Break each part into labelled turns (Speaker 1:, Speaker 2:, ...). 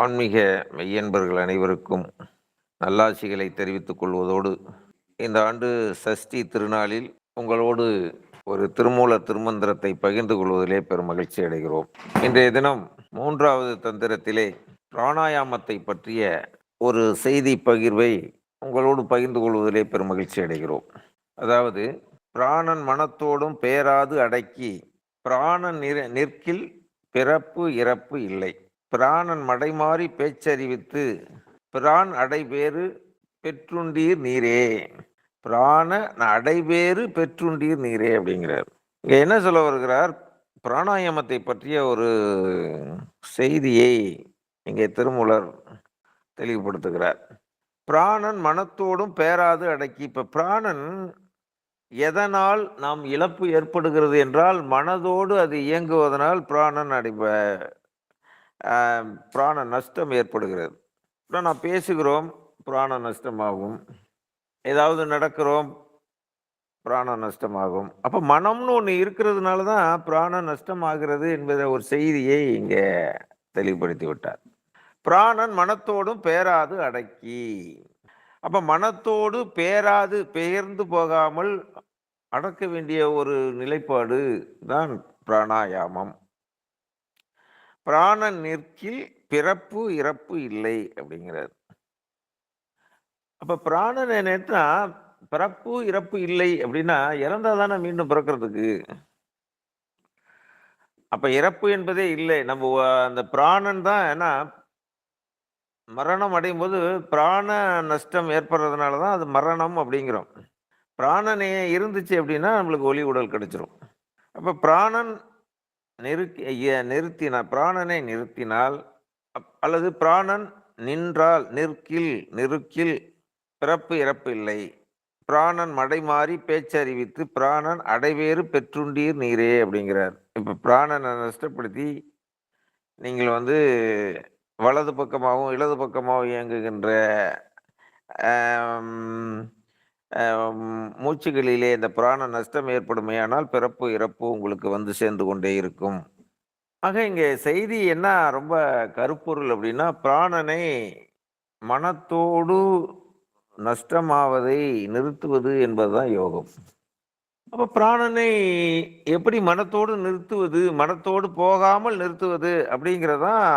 Speaker 1: ஆன்மீக மெய்யன்பர்கள் அனைவருக்கும் நல்லாசிகளை தெரிவித்துக் கொள்வதோடு இந்த ஆண்டு சஷ்டி திருநாளில் உங்களோடு ஒரு திருமூல திருமந்திரத்தை பகிர்ந்து கொள்வதிலே பெரும் மகிழ்ச்சி அடைகிறோம். இன்றைய தினம் மூன்றாவது தந்திரத்திலே பிராணாயாமத்தை பற்றிய ஒரு செய்தி பகிர்வை உங்களோடு பகிர்ந்து கொள்வதிலே பெரும் மகிழ்ச்சி அடைகிறோம். அதாவது பிராணன் மனத்தோடும் பேராது அடக்கி பிராணன் நிற நிற்கில் பிறப்பு இறப்பு இல்லை. பிராணன் மடைமாறி பேச்சறிவித்து பிரான் அடைபேறு பெற்றுண்டீர் நீரே. பிராண அடைபேறு பெற்றுண்டீர் நீரே அப்படிங்கிறார். இங்கே என்ன சொல்ல வருகிறார்? பிராணாயாமத்தை பற்றிய ஒரு செய்தியை இங்கே திருமூலர் தெளிவுபடுத்துகிறார். பிராணன் மனத்தோடும் பேராது அடக்கி இப்போ பிராணன் எதனால் நாம் இழப்பு ஏற்படுகிறது என்றால் மனதோடு அது இயங்குவதனால் பிராணன் அடைப பிராண நஷ்டம் ஏற்படுகிறது. இப்போ நான் பேசுகிறோம் பிராண நஷ்டமாகும். ஏதாவது நடக்கிறோம் பிராண நஷ்டமாகும். அப்போ மனம்னு ஒன்று இருக்கிறதுனால தான் பிராண நஷ்டம் ஆகிறது என்பதை ஒரு செய்தியை இங்கே தெளிவுபடுத்தி விட்டார். பிராணன் மனத்தோடும் பேராது அடக்கி. அப்போ மனத்தோடு பேராது பெயர்ந்து போகாமல் அடக்க வேண்டிய ஒரு நிலைப்பாடு தான் பிராணாயாமம். பிராணன் நிற்கில் பிறப்பு இறப்பு இல்லை அப்படிங்கிறார். அப்ப பிராணன் என்னன்னா பிறப்பு இறப்பு இல்லை அப்படின்னா இறந்தா தானே மீண்டும் பிறக்கிறதுக்கு? அப்ப இறப்பு என்பதே இல்லை. நம்ம அந்த பிராணன் தான் ஏன்னா மரணம் அடையும் போது பிராண நஷ்டம் ஏற்படுறதுனால தான் அது மரணம் அப்படிங்கிறோம். பிராணனே இருந்துச்சு அப்படின்னா நம்மளுக்கு ஒளி உடல் கிடைச்சிரும். அப்போ பிராணன் நிறுத்தி நிறுத்தினால் பிராணனை நிறுத்தினால் அல்லது பிராணன் நின்றால் நிற்கில் நிறுக்கில் பிறப்பு இறப்பு இல்லை. பிராணன் மடைமாறி பேச்சறிவித்து பிராணன் அடைவேறு பெற்றுண்டீர் நீரே அப்படிங்கிறார். இப்போ பிராணனை நஷ்டப்படுத்தி நீங்கள் வந்து வலது பக்கமாகவும் இடது பக்கமாகவும் இயங்குகின்ற மூச்சுகளிலே இந்த பிராண நஷ்டம் ஏற்படுமையானால் பிறப்பு இறப்பு உங்களுக்கு வந்து சேர்ந்து கொண்டே இருக்கும். ஆக இங்கே செய்தி என்ன? ரொம்ப கருப்பொருள் அப்படின்னா பிராணனை மனத்தோடு நஷ்டமாவதை நிறுத்துவது என்பதுதான் யோகம். அப்போ பிராணனை எப்படி மனத்தோடு நிறுத்துவது மனத்தோடு போகாமல் நிறுத்துவது அப்படிங்கிறதான்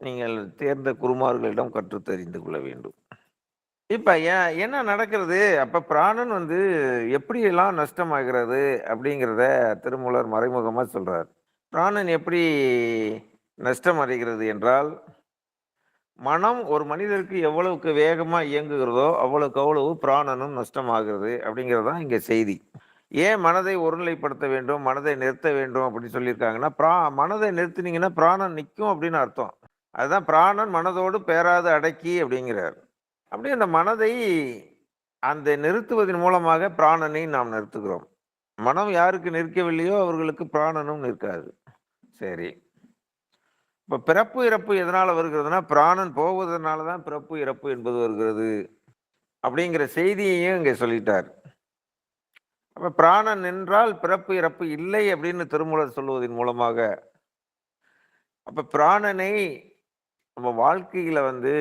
Speaker 1: நீங்கள் தேர்ந்த குருமார்களிடம் கற்று தெரிந்து கொள்ள வேண்டும். இப்ப ஏன் என்ன நடக்கிறது? அப்ப பிராணன் வந்து எப்படியெல்லாம் நஷ்டமாகிறது அப்படிங்கிறத திருமூலர் மறைமுகமா சொல்றார். பிராணன் எப்படி நஷ்டம் அடைகிறது என்றால் மனம் ஒரு மனிதருக்கு எவ்வளவுக்கு வேகமா இயங்குகிறதோ அவ்வளவுக்கு அவ்வளவு பிராணனும் நஷ்டமாகிறது அப்படிங்கிறது தான் இங்க செய்தி. ஏன் மனதை ஒருநிலைப்படுத்த வேண்டும் மனதை நிறுத்த வேண்டும் அப்படின்னு சொல்லியிருக்காங்கன்னா பிரா மனதை நிறுத்தினீங்கன்னா பிராணன் நிற்கும் அப்படின்னு அர்த்தம். அதுதான் பிராணன் மனதோடு பேராது அடக்கி அப்படிங்கிறார். அப்படியே அந்த மனதை அந்த நிறுத்துவதன் மூலமாக பிராணனை நாம் நிறுத்துகிறோம். மனம் யாருக்கு நிற்கவில்லையோ அவர்களுக்கு பிராணனும் நிற்காது. சரி. இப்போ பிறப்பு இறப்பு எதனால் வருகிறதுனா பிராணன் போவதனால தான் பிறப்பு இறப்பு என்பது வருகிறது அப்படிங்கிற செய்தியையும் இங்கே சொல்லிட்டார். அப்போ பிராணன் நின்றால் பிறப்பு இறப்பு இல்லை அப்படின்னு திருமூலர் சொல்லுவதன் மூலமாக அப்போ பிராணனை நம்ம வாழ்க்கையில் வந்து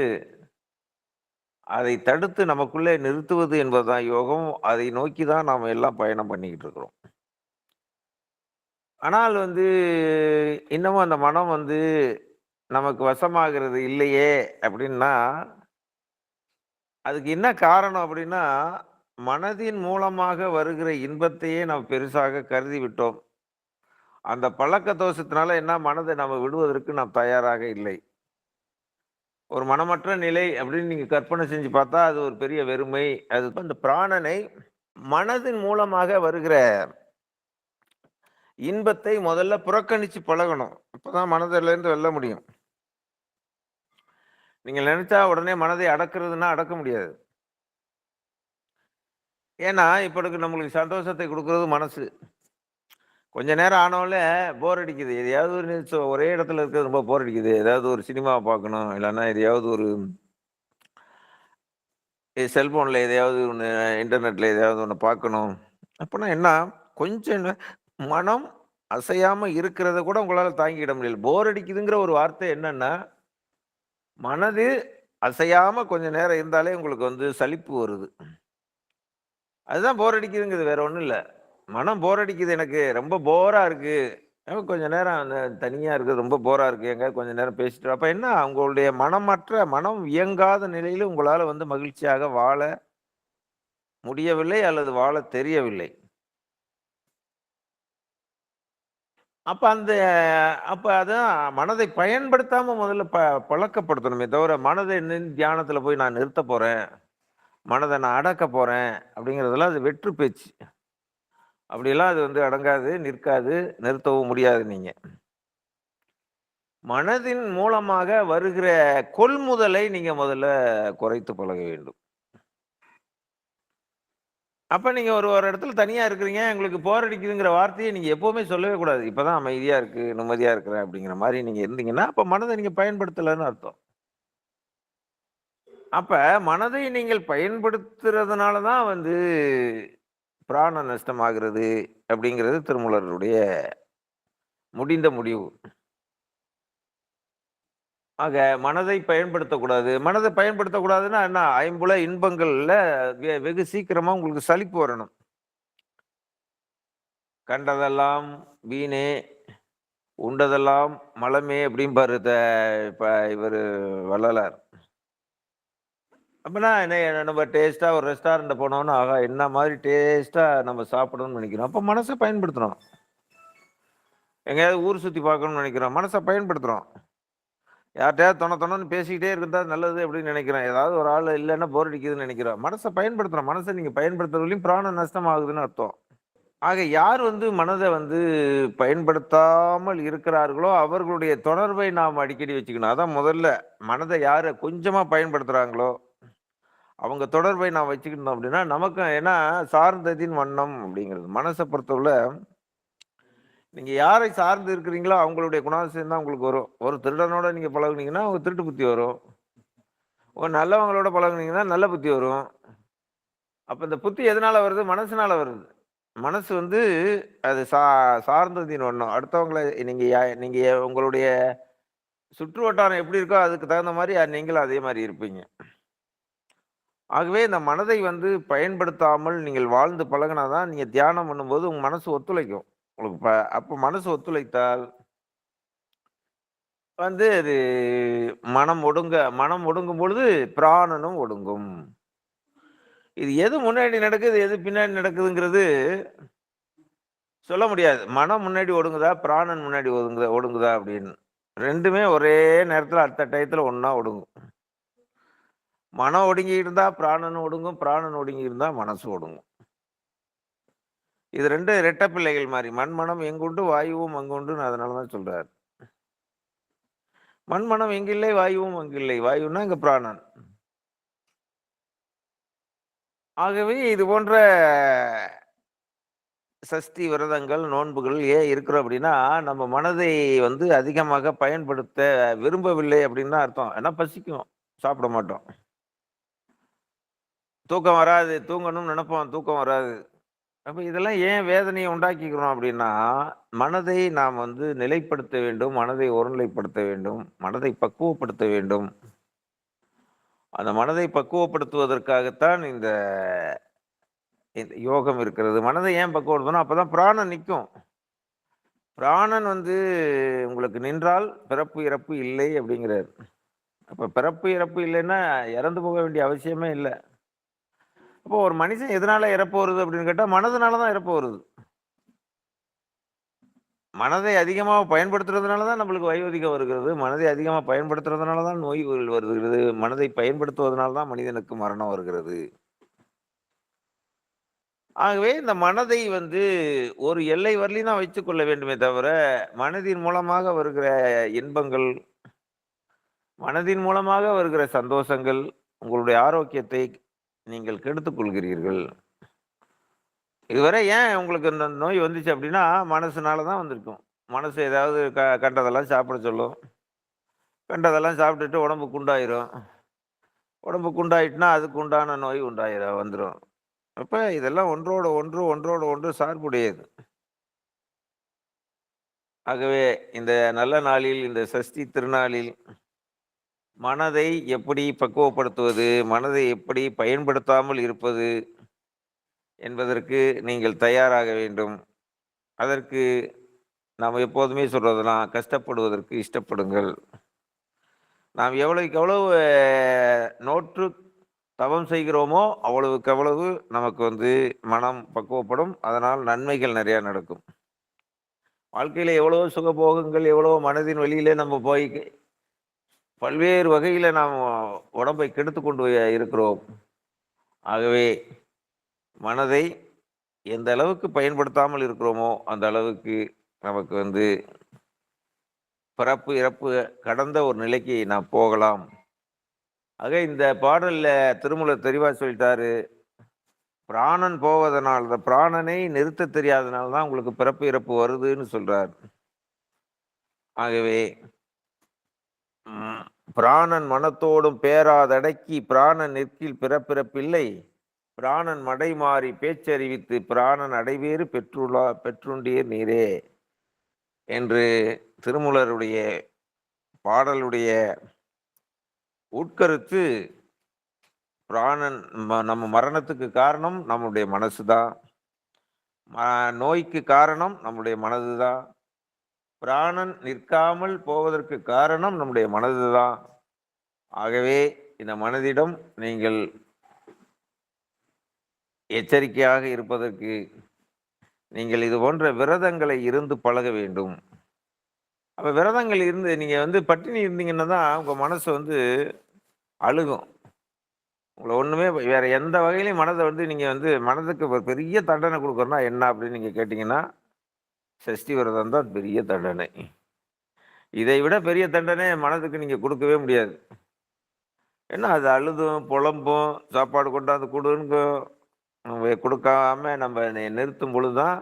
Speaker 1: அதை தடுத்து நமக்குள்ளே நிறுத்துவது என்பதுதான் யோகம். அதை நோக்கி தான் நாம் எல்லாம் பயணம் பண்ணிக்கிட்டு இருக்கிறோம். ஆனால் வந்து இன்னமும் அந்த மனம் வந்து நமக்கு வசமாகிறது இல்லையே அப்படின்னா அதுக்கு என்ன காரணம் அப்படின்னா மனதின் மூலமாக வருகிற இன்பத்தையே நாம் பெருசாக கருதி விட்டோம். அந்த பழக்க தோஷத்தினால என்ன மனதை நம்ம விடுவதற்கு நாம் தயாராக இல்லை. ஒரு மனமற்ற நிலை அப்படின்னு நீங்கள் கற்பனை செஞ்சு பார்த்தா அது ஒரு பெரிய வெறுமை. அது அந்த பிராணனை மனதின் மூலமாக வருகிற இன்பத்தை முதல்ல புறக்கணித்து பழகணும். அப்பதான் தான் மனதிலேருந்து வெல்ல முடியும். நீங்கள் நினைச்சா உடனே மனதை அடக்கிறதுனா அடக்க முடியாது. ஏன்னா இப்ப நம்மளுக்கு சந்தோஷத்தை கொடுக்கறது மனசு. கொஞ்ச நேரம் ஆனோடனே போர் அடிக்குது. எதையாவது ஒரு நிமிஷம் ஒரே இடத்துல இருக்கிறது ரொம்ப போர் அடிக்குது. ஏதாவது ஒரு சினிமா பார்க்கணும். இல்லைன்னா எதையாவது ஒரு செல்ஃபோனில் எதையாவது ஒன்று இன்டர்நெட்டில் எதையாவது ஒன்று பார்க்கணும். அப்படின்னா என்ன? கொஞ்சம் மனம் அசையாமல் இருக்கிறத கூட உங்களால் தாங்கிட முடியல. போர் அடிக்குதுங்கிற ஒரு வார்த்தை என்னன்னா மனது அசையாமல் கொஞ்சம் நேரம் இருந்தாலே உங்களுக்கு வந்து சலிப்பு வருது. அதுதான் போர் அடிக்குதுங்கிறது. வேற ஒன்றும் இல்லை. மனம் போர் அடிக்குது எனக்கு. ரொம்ப போரா இருக்கு. கொஞ்ச நேரம் அந்த தனியா இருக்குது. ரொம்ப போரா இருக்கு. எங்க கொஞ்ச நேரம் பேசிட்டு அப்ப என்ன உங்களுடைய மனமற்ற மனம் இயங்காத நிலையில உங்களால வந்து மகிழ்ச்சியாக வாழ முடியவில்லை அல்லது வாழ தெரியவில்லை. அப்ப அந்த அப்ப அதான் மனதை பயன்படுத்தாம முதல்ல ப பழக்கப்படுத்தணுமே தவிர, மனதை நின் தியானத்துல போய் நான் நிறுத்தப் போறேன். மனதை நான் அடக்கப் போறேன் அப்படிங்கிறதெல்லாம் அது வெற்று பேச்சு. அப்படியெல்லாம் அது வந்து அடங்காது, நிற்காது, நிறுத்தவும் முடியாது நீங்க. மனதின் மூலமாக வருகிற கொள்முதலை நீங்க முதல்ல குறைத்து பழக வேண்டும். அப்ப நீங்க ஒரு ஒரு இடத்துல தனியா இருக்கிறீங்க, எங்களுக்கு போர் அடிக்குதுங்கிற வார்த்தையை நீங்க எப்பவுமே சொல்லவே கூடாது. இப்பதான் அமைதியா இருக்கு, நிம்மதியா இருக்கிறேன் அப்படிங்கிற மாதிரி நீங்க இருந்தீங்கன்னா, அப்ப மனதை நீங்க பயன்படுத்தலன்னு அர்த்தம். அப்ப மனதை நீங்கள் பயன்படுத்துறதுனால தான் வந்து பிராண நஷ்டமாகிறது அப்படிங்கிறது திருமூலருடைய முடிந்த முடிவு. ஆக மனதை பயன்படுத்தக்கூடாது. மனதை பயன்படுத்தக்கூடாதுன்னா என்ன? ஐம்புல இன்பங்களில் வெ வெகு சீக்கிரமாக உங்களுக்கு சலிப்பு வரணும். கண்டதெல்லாம் வீணே, உண்டதெல்லாம் மலமே அப்படிம்பாரு இப்போ இவர் வள்ளலார். அப்படின்னா என்ன நம்ம டேஸ்ட்டாக ஒரு ரெஸ்டாரண்ட் போனோம்னா, ஆகா என்ன மாதிரி டேஸ்ட்டாக நம்ம சாப்பிடணும்னு நினைக்கிறோம். அப்போ மனசை பயன்படுத்துகிறோம் எங்கேயாவது ஊர் சுற்றி பார்க்கணும்னு நினைக்கிறோம். மனசை பயன்படுத்துகிறோம் யார்கிட்டயாவது தொண தொணன்னு பேசிக்கிட்டே இருந்தா நல்லது அப்படின்னு நினைக்கிறேன். ஏதாவது ஒரு ஆள் இல்லைன்னா போர் அடிக்குதுன்னு நினைக்கிறோம். மனசை பயன்படுத்துகிறோம் மனசை நீங்கள் பயன்படுத்துறதுலையும் பிராண நஷ்டம் ஆகுதுன்னு அர்த்தம். ஆக யார் வந்து மனதை வந்து பயன்படுத்தாமல் இருக்கிறார்களோ, அவர்களுடைய தொடர்பை நாம் அடிக்கடி வச்சுக்கணும். அதான் முதல்ல மனதை யாரை கொஞ்சமாக பயன்படுத்துகிறாங்களோ அவங்க தொடர்பை நான் வச்சுக்கிட்டோம் அப்படின்னா, நமக்கு ஏன்னா சார்ந்ததின் வண்ணம் அப்படிங்கிறது. மனசை பொறுத்தவரை நீங்கள் யாரை சார்ந்து இருக்கிறீங்களோ, அவங்களுடைய குணாதிசயம் தான் உங்களுக்கு வரும். ஒரு திருடனோட நீங்கள் பழகுனீங்கன்னா, உங்க திருட்டு புத்தி வரும். ஒரு நல்லவங்களோட பழகுனீங்கன்னா, நல்ல புத்தி வரும். அப்போ இந்த புத்தி எதனால் வருது? மனசுனால் வருது. மனசு வந்து அது சா சார்ந்ததின் வண்ணம். அடுத்தவங்களை நீங்கள் நீங்கள் உங்களுடைய சுற்று வட்டாரம் எப்படி இருக்கோ, அதுக்கு தகுந்த மாதிரி நீங்களும் அதே மாதிரி இருப்பீங்க. ஆகவே இந்த மனதை வந்து பயன்படுத்தாமல் நீங்கள் வாழ்ந்து பழகுனா தான், தியானம் பண்ணும்போது உங்கள் மனசு ஒத்துழைக்கும். உங்களுக்கு ப அப்போ மனசு ஒத்துழைத்தால் வந்து அது மனம் ஒடுங்க மனம் ஒடுங்கும் பொழுது பிராணனும் ஒடுங்கும். இது எது முன்னாடி நடக்குது, எது பின்னாடி நடக்குதுங்கிறது சொல்ல முடியாது. மனம் முன்னாடி ஒடுங்குதா, பிராணன் முன்னாடி ஒடுங்குதா ஒடுங்குதா அப்படின்னு. ரெண்டுமே ஒரே நேரத்தில் அடுத்த டயத்தில் ஒன்றா ஒடுங்கும். மனம் ஒடுங்கி இருந்தா பிராணன் ஒடுங்கும், பிராணன் ஒடுங்கி இருந்தா மனசு ஒடுங்கும். இது ரெண்டு ரெட்ட பிள்ளைகள் மாதிரி மண்மனம் எங்குண்டு வாயுவும் அங்குண்டுன்னு அதனால தான் சொல்றாரு. மண்மனம் எங்கில்லை, வாயுவும் அங்கில்லை. வாயுன்னா இங்க பிராணன். ஆகவே இது போன்ற சஷ்டி விரதங்கள், நோன்புகள் ஏன் இருக்கிறோம் அப்படின்னா, நம்ம மனதை வந்து அதிகமாக பயன்படுத்த விரும்பவில்லை அப்படின்னு தான் அர்த்தம். ஏன்னா பசிக்கும். சாப்பிட மாட்டோம். தூக்கம் வராது. தூங்கணும்னு நினைப்போம் தூக்கம் வராது. அப்போ இதெல்லாம் ஏன் வேதனையை உண்டாக்கிக்கிறோம் அப்படின்னா, மனதை நாம் வந்து நிலைப்படுத்த வேண்டும். மனதை ஒருநிலைப்படுத்த வேண்டும். மனதை பக்குவப்படுத்த வேண்டும். அந்த மனதை பக்குவப்படுத்துவதற்காகத்தான் இந்த யோகம் இருக்கிறது. மனதை ஏன் பக்குவப்படுத்தணும்? அப்பதான் பிராணன் நிற்கும் பிராணன் வந்து உங்களுக்கு நின்றால் பிறப்பு, இறப்பு இல்லை அப்படிங்கிறாரு. அப்போ பிறப்பு, இறப்பு இல்லைன்னா இறந்து போக வேண்டிய அவசியமே இல்லை அப்போ ஒரு மனுஷன் எதனால இறப்பு வருது அப்படின்னு கேட்டா, மனதுனால தான் இறப்பு வருது. மனதை அதிகமாக பயன்படுத்துறதுனால தான் நம்மளுக்கு வயோதிகம் வருகிறது. மனதை அதிகமாக பயன்படுத்துறதுனால தான் நோய்கள் வருகிறது. மனதை பயன்படுத்துவதனால தான் மனிதனுக்கு மரணம் வருகிறது. ஆகவே இந்த மனதை வந்து ஒரு எல்லை வரலையும் தான் வைத்துக்கொள்ள வேண்டுமே தவிர, மனதின் மூலமாக வருகிற இன்பங்கள், மனதின் மூலமாக வருகிற சந்தோஷங்கள், உங்களுடைய ஆரோக்கியத்தை நீங்கள் கெடுத்துக்கொள்கிறீர்கள் இதுவரை ஏன் உங்களுக்கு இந்த நோய் வந்துச்சு அப்படின்னா, மனசுனால தான் வந்திருக்கும். மனசு ஏதாவது க கண்டதெல்லாம் சாப்பிட சொல்லும். கண்டதெல்லாம் சாப்பிட்டுட்டு உடம்பு குண்டாயிரும். உடம்பு குண்டாயிட்டுனா, அதுக்கு உண்டான நோய் உண்டாயிரும் வந்துடும் அப்போ இதெல்லாம் ஒன்றோட ஒன்று, ஒன்றோட ஒன்று சார்புடையது. ஆகவே இந்த நல்ல நாளில், இந்த சஷ்டி திருநாளில் மனதை எப்படி பக்குவப்படுத்துவது? மனதை எப்படி பயன்படுத்தாமல் இருப்பது? என்பதற்கு நீங்கள் தயாராக வேண்டும். அதற்கு நாம் எப்போதுமே சொல்கிறதுனா கஷ்டப்படுவதற்கு இஷ்டப்படுங்கள். நாம் எவ்வளவுக்கு எவ்வளவு நோற்று தவம் செய்கிறோமோ, அவ்வளவுக்கு அவ்வளவு நமக்கு வந்து மனம் பக்குவப்படும். அதனால் நன்மைகள் நிறையா நடக்கும். வாழ்க்கையில் எவ்வளவோ சுகபோகங்கள், எவ்வளவோ மனதின் வழியிலே நம்ம போய் பல்வேறு வகையில் நாம் உடம்பை கெடுத்து கொண்டு இருக்கிறோம். ஆகவே மனதை எந்த அளவுக்கு பயன்படுத்தாமல் இருக்கிறோமோ, அந்த அளவுக்கு நமக்கு வந்து பிறப்பு, இறப்பு கடந்த ஒரு நிலைக்கு நாம் போகலாம். ஆக இந்த பாடலில் திருமூலர் தெளிவா சொல்லிட்டாரு. பிராணன் போவதனால் தான் பிராணனை நிறுத்த தெரியாதனால தான் உங்களுக்கு பிறப்பு, இறப்பு வருதுன்னு சொல்கிறார் ஆகவே பிராணன் மனத்தோடும் பேராதடக்கி பிராணன் நிற்கில் பிறப்பிறப்பில்லை. பிராணன் மடை மாறி பேச்சறிவித்து பிராணன் அடைவேறு பெற்றுள்ளா பெற்றுண்டீர் நீரே. என்று திருமூலருடைய பாடலுடைய உட்கருத்து பிராணன் ம நம்ம மரணத்துக்கு காரணம் நம்முடைய மனசு தான். ம நோய்க்கு காரணம் நம்முடைய மனது தான். பிராணன் நிற்காமல் போவதற்கு காரணம் நம்முடைய மனது தான். ஆகவே இந்த மனதிடம் நீங்கள் எச்சரிக்கையாக இருப்பதற்கு நீங்கள் இது போன்ற விரதங்களை இருந்து பழக வேண்டும். அப்போ விரதங்கள் இருந்து நீங்கள் வந்து பட்டினி இருந்தீங்கன்னா தான் உங்கள் மனசு வந்து அழுகும். உங்களை ஒன்றுமே வேறு எந்த வகையிலையும் மனதை வந்து நீங்கள் வந்து மனதுக்கு ஒரு பெரிய தண்டனை கொடுக்குறோன்னா என்ன அப்படின்னு நீங்கள் கேட்டிங்கன்னா சஷ்டி விரதம் தான் பெரிய தண்டனை. இதை விட பெரிய தண்டனை மனதுக்கு நீங்கள் கொடுக்கவே முடியாது. ஏன்னா அது அழுதும், புலம்பும், சாப்பாடு கொண்டாந்து கொடுன்னு நம்ம கொடுக்காம நம்ம நிறுத்தும் பொழுது தான்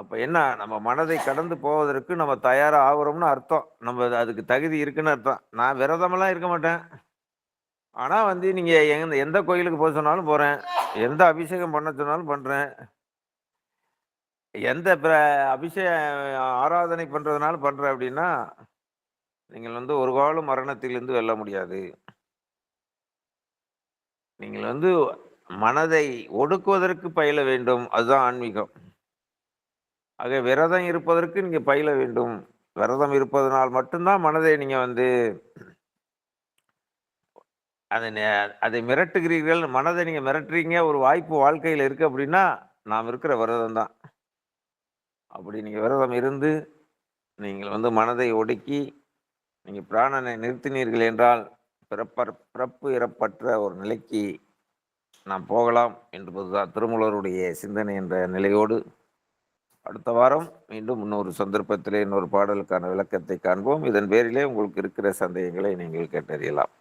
Speaker 1: அப்போ என்ன நம்ம மனதை கடந்து போவதற்கு நம்ம தயாராக ஆகுறோம்னு அர்த்தம். நம்ம அதுக்கு தகுதி இருக்குன்னு அர்த்தம். நான் விரதமெல்லாம் இருக்க மாட்டேன். ஆனால் வந்து நீங்கள் எந்த எந்த கோயிலுக்கு போக சொன்னாலும் போகிறேன் எந்த அபிஷேகம் பண்ண சொன்னாலும் பண்ணுறேன் எந்த பிர ஆராதனை பண்ணுறதுனால பண்றேன் அப்படின்னா, நீங்கள் வந்து ஒரு காலம் மரணத்திலிருந்து வெல்ல முடியாது. நீங்கள் வந்து மனதை ஒடுக்குவதற்கு பயில வேண்டும். அதுதான் ஆன்மீகம். ஆக விரதம் இருப்பதற்கு நீங்க பயில வேண்டும். விரதம் இருப்பதனால் மட்டும்தான் மனதை நீங்க வந்து அதை நெ அதை மிரட்டுகிறீர்கள். மனதை நீங்க மிரட்டுறீங்க. ஒரு வாய்ப்பு வாழ்க்கையில் இருக்கு அப்படின்னா, நாம் இருக்கிற விரதம் தான். அப்படி நீங்கள் விரதம் இருந்து, நீங்கள் வந்து மனதை ஒடுக்கி, நீங்கள் பிராணனை நிறுத்தினீர்கள் என்றால், பிறப்பற் பிறப்பு இறப்பற்ற ஒரு நிலைக்கு நாம் போகலாம் என்பதுதான் திருமூலருடைய சிந்தனை என்ற நிலையோடு, அடுத்த வாரம் மீண்டும் இன்னொரு சந்தர்ப்பத்திலே இன்னொரு பாடலுக்கான விளக்கத்தை காண்போம். இதன் பேரிலே உங்களுக்கு இருக்கிற சந்தேகங்களை நீங்கள் கேட்டறியலாம்.